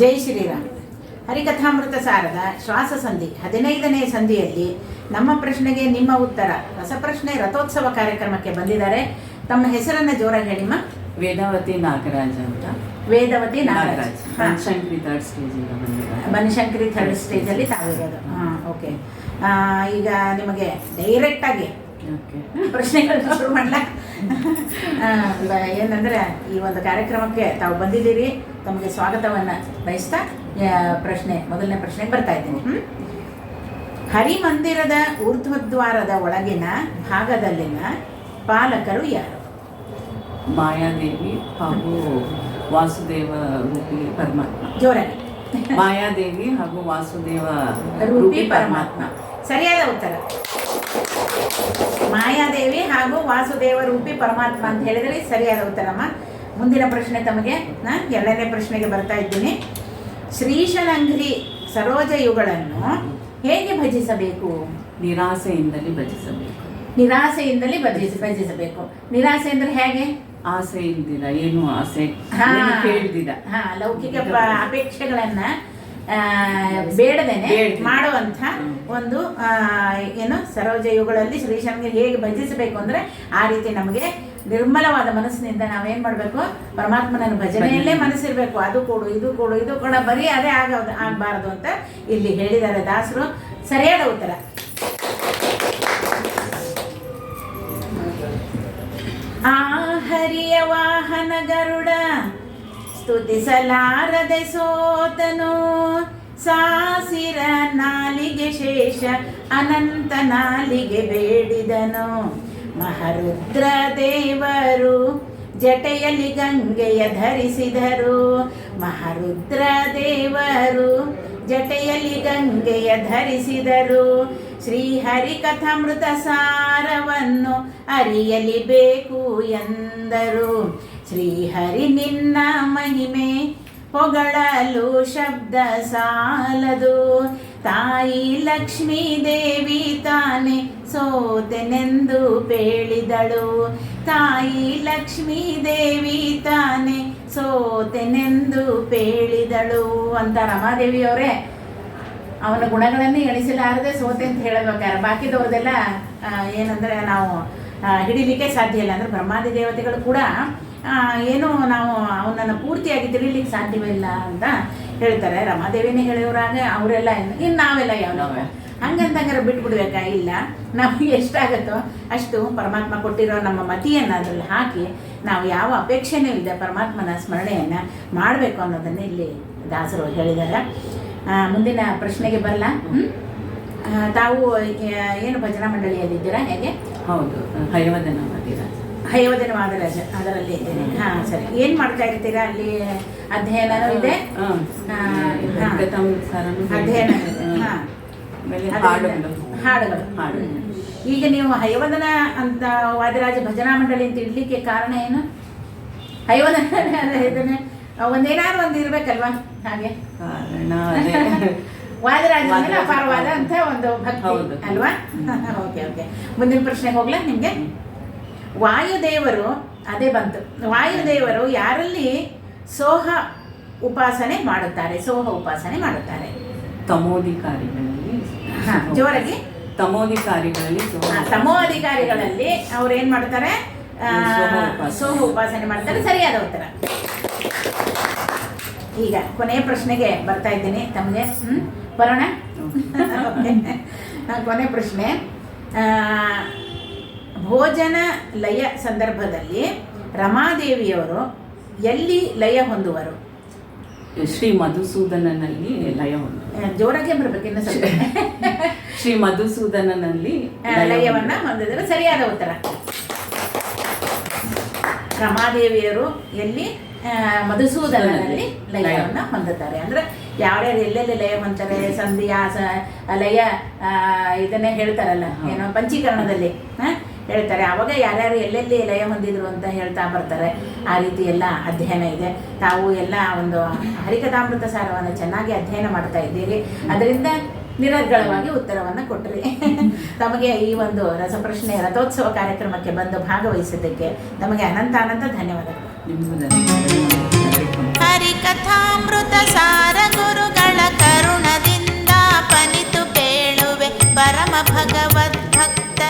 ಜೈ ಶ್ರೀರಾಮ್. ಹರಿಕಥಾಮೃತ ಸಾರದ ಶ್ವಾಸ ಸಂಧಿ ಹದಿನೈದನೇ ಸಂಧಿಯಲ್ಲಿ ನಮ್ಮ ಪ್ರಶ್ನೆಗೆ ನಿಮ್ಮ ಉತ್ತರ. ರಸಪ್ರಶ್ನೆ ರಥೋತ್ಸವ ಕಾರ್ಯಕ್ರಮಕ್ಕೆ ಬಂದಿದ್ದಾರೆ. ತಮ್ಮ ಹೆಸರನ್ನ ಜೋರಾಗಿ ಹೇಳಿಮ್ಮ ವೇದಾವತಿ ನಾಗರಾಜ್ ಅಂತ. ವೇದವತಿ ನಾಗರಾಜ್. ಬನಶಂಕರಿ ಥರ್ಡ್ ಸ್ಟೇಜಿಂದ ಬಂದಿದ್ದಾರೆ. ಬನಶಂಕರಿ ಥರ್ಡ್ ಸ್ಟೇಜಲ್ಲಿ ತಾವಿರೋದು. ಹಾಂ ಓಕೆ ಈಗ ನಿಮಗೆ ಡೈರೆಕ್ಟಾಗಿ ಓಕೆ ಪ್ರಶ್ನೆಗಳು ಶುರು ಮಾಡಲ? ಏನಂದ್ರೆ ಈ ಒಂದು ಕಾರ್ಯಕ್ರಮಕ್ಕೆ ತಾವು ಬಂದಿದ್ದೀರಿ. ತಮಗೆ ಸ್ವಾಗತವನ್ನು ಬಯಸ್ತಾ ಪ್ರಶ್ನೆ ಮೊದಲನೇ ಪ್ರಶ್ನೆಗೆ ಬರ್ತಾ ಇದ್ದೀನಿ. ಹ್ಮ್? ಹರಿಮಂದಿರದ ಊರ್ಧ್ವದ್ವಾರದ ಒಳಗಿನ ಭಾಗದಲ್ಲಿನ ಪಾಲಕರು ಯಾರು? ಮಾಯಾದೇವಿ ಹಾಗೂ ವಾಸುದೇವ ರೂಪಿ ಪರಮಾತ್ಮ. ಜೋರಾಗಿ. ಮಾಯಾದೇವಿ ಹಾಗೂ ವಾಸುದೇವ ರೂಪಿ ಪರಮಾತ್ಮ. ಸರಿಯಾದ ಉತ್ತರ. ಮಾಯಾದೇವಿ ಹಾಗೂ ವಾಸುದೇವ ರೂಪಿ ಪರಮಾತ್ಮ ಅಂತ ಹೇಳಿದ್ರೆ ಸರಿಯಾದ ಉತ್ತರಮ್ಮ? ಮುಂದಿನ ಪ್ರಶ್ನೆ ತಮಗೆ ನಾನು ಎರಡನೇ ಪ್ರಶ್ನೆಗೆ ಬರ್ತಾ ಇದ್ದೀನಿ. ಶ್ರೀಶನಂಘ್ರಿ ಸರೋಜಯುಗಳನ್ನು ಹೇಗೆ ಭಜಿಸಬೇಕು? ನಿರಾಸೆಯಿಂದಲೇ ಭಜಿಸಬೇಕು. ನಿರಾಸೆಯಿಂದಲೇ ಭಜಿಸಿ ಭಜಿಸಬೇಕು. ನಿರಾಸೆ ಅಂದರೆ ಹೇಗೆ? ಆಸೆ ಇಲ್ದಿರ ಏನು ಆಸೆ? ಕೇಳ್ದಿರ. ಹಾ ಲೌಕಿಕ ಅಪೇಕ್ಷೆಗಳನ್ನು ಬೇಡದೇನೆ ಮಾಡುವಂತ ಒಂದು ಆ, ಏನು ಸರೋಜಯುಗಳಲ್ಲಿ ಶ್ರೀಶಂಗೆ ಹೇಗೆ ಭಜಿಸಬೇಕು ಅಂದ್ರೆ ಆ ರೀತಿ ನಮಗೆ ನಿರ್ಮಲವಾದ ಮನಸ್ಸಿನಿಂದ ನಾವೇನ್ ಮಾಡಬೇಕು? ಪರಮಾತ್ಮನನ್ನು ಭಜನೆಯಲ್ಲೇ ಮನಸ್ಸಿರಬೇಕು. ಅದು ಕೊಡು ಇದು ಕೊಡು ಇದು ಕೊಡ. ಬರೀ ಅದೇ ಆಗ ಆಗಬಾರದು ಅಂತ ಇಲ್ಲಿ ಹೇಳಿದ್ದಾರೆ ದಾಸರು. ಸರಿಯಾದ ಉತ್ತರ. ಆ ಹರಿಯ ವಾಹನ ಗರುಡ ಸ್ತುತಿಸಲಾರದೆ ಸೋತನು. ಸಾಸಿರ ನಾಲಿಗೆ ಶೇಷ ಅನಂತ ನಾಲಿಗೆ ಬೇಡಿದನು. ಮಹರುದ್ರ ದೇವರು ಜಟೆಯಲ್ಲಿ ಗಂಗೆಯ ಧರಿಸಿದರು. ಮಹರುದ್ರ ದೇವರು ಜಟೆಯಲ್ಲಿ ಗಂಗೆಯ ಧರಿಸಿದರು. ಶ್ರೀಹರಿ ಕಥಾಮೃತ ಸಾರವನ್ನು ಅರಿಯಲಿ ಬೇಕು ಎಂದರು. ಶ್ರೀಹರಿ ನಿನ್ನ ಮಹಿಮೆ ಹೊಗಳಲು ಶಬ್ದ ಸಾಲದು. ತಾಯಿ ಲಕ್ಷ್ಮೀ ದೇವಿ ತಾನೆ ಸೋತೆನೆಂದು ಪೇಳಿದಳು ತಾಯಿ ಲಕ್ಷ್ಮೀ ದೇವಿ ತಾನೆ ಸೋತೆನೆಂದು ಪೇಳಿದಳು ಅಂತ ರಮಾದೇವಿಯವರೇ. ಅವನ ಗುಣಗಳನ್ನೇ ಎಣಿಸಲಾರದೆ ಸೋತೆ ಅಂತ ಹೇಳಬೇಕಾರೆ. ಬಾಕಿದವ್ರದೆಲ್ಲ ಏನಂದ್ರೆ ನಾವು ಹಿಡಿಲಿಕ್ಕೆ ಸಾಧ್ಯ ಇಲ್ಲ. ಅಂದ್ರೆ ಬ್ರಹ್ಮಾದಿ ದೇವತೆಗಳು ಕೂಡ ಏನು ನಾವು ಅವನನ್ನು ಪೂರ್ತಿಯಾಗಿ ತಿಳಿಲಿಕ್ಕೆ ಸಾಧ್ಯವಿಲ್ಲ ಅಂತ ಹೇಳ್ತಾರೆ ರಮಾದೇವಿನೇ ಹೇಳಿದ್ರಾಗ ಅವರೆಲ್ಲ ಇನ್ನು ನಾವೆಲ್ಲ ಯಾವ ಹಂಗಂತಂಗಾರೆ ಬಿಟ್ಬಿಡ್ಬೇಕಾ? ಇಲ್ಲ. ನಮಗೆ ಎಷ್ಟಾಗತ್ತೋ ಅಷ್ಟು ಪರಮಾತ್ಮ ಕೊಟ್ಟಿರೋ ನಮ್ಮ ಮತಿಯನ್ನು ಅದರಲ್ಲಿ ಹಾಕಿ ನಾವು ಯಾವ ಅಪೇಕ್ಷೆನೂ ಇಲ್ಲದೆ ಪರಮಾತ್ಮನ ಸ್ಮರಣೆಯನ್ನು ಮಾಡಬೇಕು ಅನ್ನೋದನ್ನು ಇಲ್ಲಿ ದಾಸರು ಹೇಳಿದ್ದಾರೆ. ಮುಂದಿನ ಪ್ರಶ್ನೆಗೆ ಬರಲ್ಲ. ತಾವು ಏನು ಭಜನಾ ಮಂಡಳಿಯಲ್ಲಿದ್ದೀರಾ ಹೇಗೆ? ಹೌದು. ಹಯವದನ ಮದಿರ ಹಯವದಿನ ವಾದರಾಜ ಅದರಲ್ಲಿ ಇದ್ದೇನೆ. ಹಾ ಸರಿ. ಏನ್ ಮಾಡ್ತಾ ಇರ್ತೀರಾ? ಅಲ್ಲಿ ಅಧ್ಯಯನ ಇದೆ. ಅಧ್ಯಯನ ಹಾಡುಗಳು. ಹಾಡುಗಳು. ಹಾಡು. ಈಗ ನೀವು ಹಯವದನ ಅಂತ ವಾದಿರಾಜ ಭಜನಾ ಮಂಡಳಿ ಅಂತ ಇಡ್ಲಿಕ್ಕೆ ಕಾರಣ ಏನು? ಹಯವದನ ಒಂದೇನಾದ್ರು ಒಂದು ಇರ್ಬೇಕಲ್ವಾ? ಹಾಗೆ. ವಾದಿರಾಜ ಅಂದ್ರೆ ಅಪಾರವಾದ ಅಂತ ಒಂದು ಭಕ್ತಿ ಅಲ್ವಾ? Okay okay. ಮುಂದಿನ ಪ್ರಶ್ನೆಗೆ ಹೋಗ್ಲಾ ನಿಮ್ಗೆ? ವಾಯುದೇವರು ಅದೇ ಬಂತು. ವಾಯುದೇವರು ಯಾರಲ್ಲಿ ಸೋಹ ಉಪಾಸನೆ ಮಾಡುತ್ತಾರೆ ಸೋಹ ಉಪಾಸನೆ ಮಾಡುತ್ತಾರೆ. ತಮೋಧಿಕಾರಿಗಳಲ್ಲಿ ಜೋರಾಗಿ. ತಮೋಧಿಕಾರಿಗಳಲ್ಲಿ ಆ, ತಮೋ ಅಧಿಕಾರಿಗಳಲ್ಲಿ ಅವ್ರು ಏನು ಮಾಡ್ತಾರೆ? ಸೋಹ ಉಪಾಸನೆ. ಮಾಡ್ತಾರೆ ಸರಿಯಾದ ಉತ್ತರ. ಈಗ ಕೊನೆಯ ಪ್ರಶ್ನೆಗೆ ಬರ್ತಾ ಇದ್ದೀನಿ ತಮಗೆ. ಹ್ಞೂ ಬರೋಣ. ಕೊನೆ ಪ್ರಶ್ನೆ. ಭೋಜನ ಲಯ ಸಂದರ್ಭದಲ್ಲಿ ರಮಾದೇವಿಯವರು ಎಲ್ಲಿ ಲಯ ಹೊಂದುವರು? ಶ್ರೀ ಮಧುಸೂದನನಲ್ಲಿ ಲಯ ಉಂಟು ಜೋರಾಗಿ ಜೋರಾಗೆ ಬರ್ಬೇಕು ಶ್ರೀ ಮಧುಸೂದನನಲ್ಲಿ ಲಯವನ್ನ ಹೊಂದಿದ್ರೆ ಸರಿಯಾದ ಉತ್ತರ. ರಮಾದೇವಿಯರು ಎಲ್ಲಿ ಆ, ಮಧುಸೂದನನಲ್ಲಿ ಲಯವನ್ನು ಹೊಂದುತ್ತಾರೆ. ಅಂದ್ರೆ ಯಾವ್ಯಾರು ಎಲ್ಲೆಲ್ಲಿ ಲಯ ಹೊಂದ್ತಾರೆ ಸಂಧಿ ಆಸ ಲಯ ಇದನ್ನೇ ಹೇಳ್ತಾರಲ್ಲ ಏನೋ ಪಂಚೀಕರಣದಲ್ಲಿ ಹ? ಹೇಳ್ತಾರೆ. ಆವಾಗ ಯಾರ್ಯಾರು ಎಲ್ಲೆಲ್ಲಿ ಲಯ ಹೊಂದಿದ್ರು ಅಂತ ಹೇಳ್ತಾ ಬರ್ತಾರೆ. ಆ ರೀತಿ ಎಲ್ಲ ಅಧ್ಯಯನ ಇದೆ. ತಾವು ಎಲ್ಲ ಒಂದು ಹರಿಕಥಾಮೃತ ಸಾರವನ್ನು ಚೆನ್ನಾಗಿ ಅಧ್ಯಯನ ಮಾಡ್ತಾ ಇದ್ದೀರಿ. ಅದರಿಂದ ನಿರರ್ಗಳವಾಗಿ ಉತ್ತರವನ್ನು ಕೊಟ್ಟರಿ ತಮಗೆ ಈ ಒಂದು ರಸಪ್ರಶ್ನೆ ರಥೋತ್ಸವ ಕಾರ್ಯಕ್ರಮಕ್ಕೆ ಬಂದು ಭಾಗವಹಿಸಿದ್ದಕ್ಕೆ ನಮಗೆ ಅನಂತ ಅನಂತ ಧನ್ಯವಾದಗಳು. ಹರಿಕಥಾಮೃತ ಸಾರ ಗುರುಗಳ ಕರುಣದಿಂದ ಪನಿತು ಕೇಳುವೆ. ಪರಮ ಭಗವದ್ ಭಗವದ್ಭಕ್ತ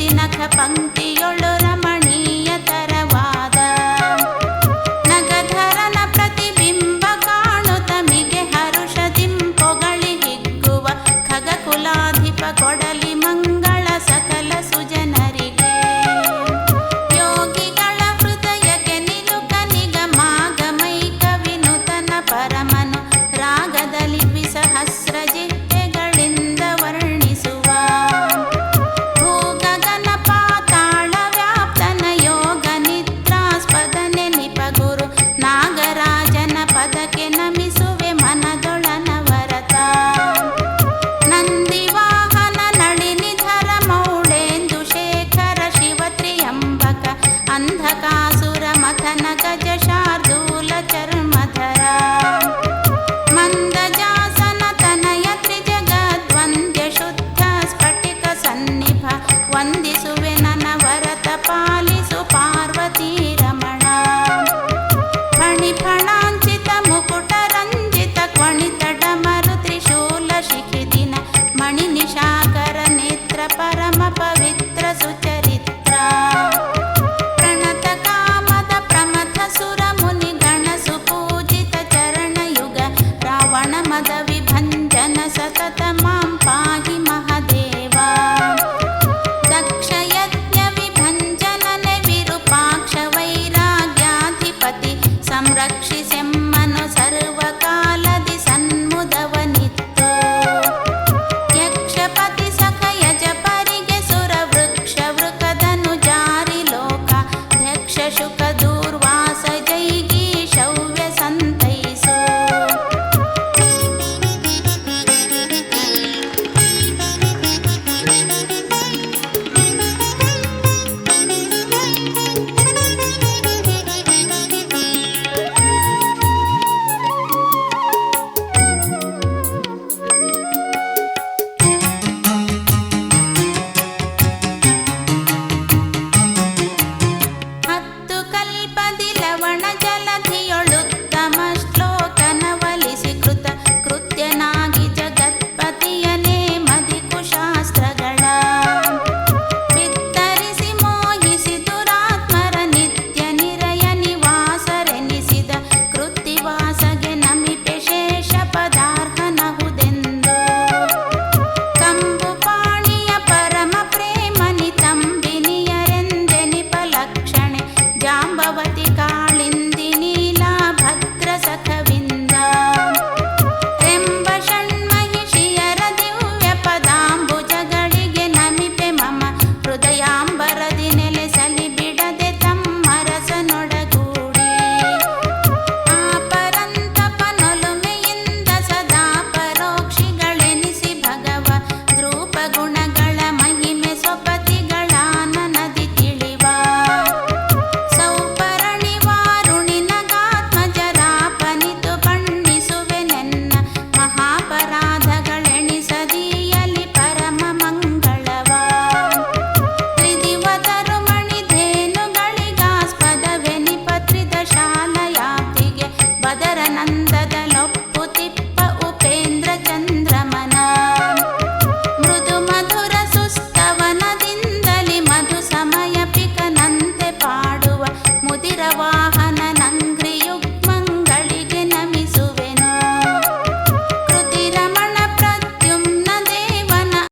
ಧರಿಸಿ ನಖ ಪಂಕ್ತಿಯೊಳು ರಮಣೀಯ अन्धकासुरमथन मखनक